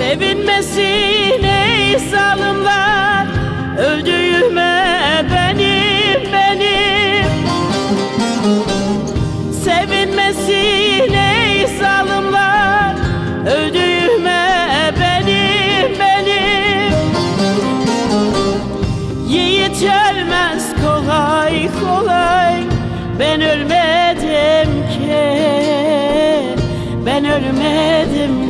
Sevinmesin ey zalimler. Öldüğüme benim benim. Sevinmesin ey zalimler. Öldüğüme benim benim. Yiğit ölmez kolay kolay. Ben ölmedim ki. Ben ölmedim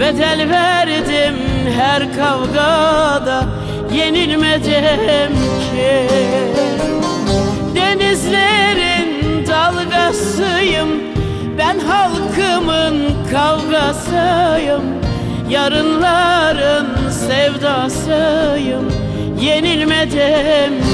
Bedel verdim her kavgada Yenilmedim ki. Denizlerin dalgasıyım Ben halkımın kavgasıyım. Yarınların sevdasıyım Yenilmedim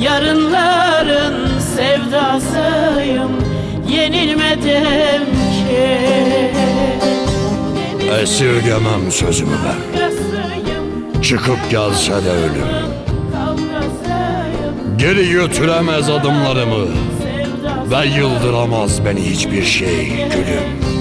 Yarınların sevdasıyım Yenilmedim ki. Esirgemem sözümü ben. Çıkıp gelse de ölüm Geri götüremez adımlarımı. Ve yıldıramaz beni hiçbir şey gülüm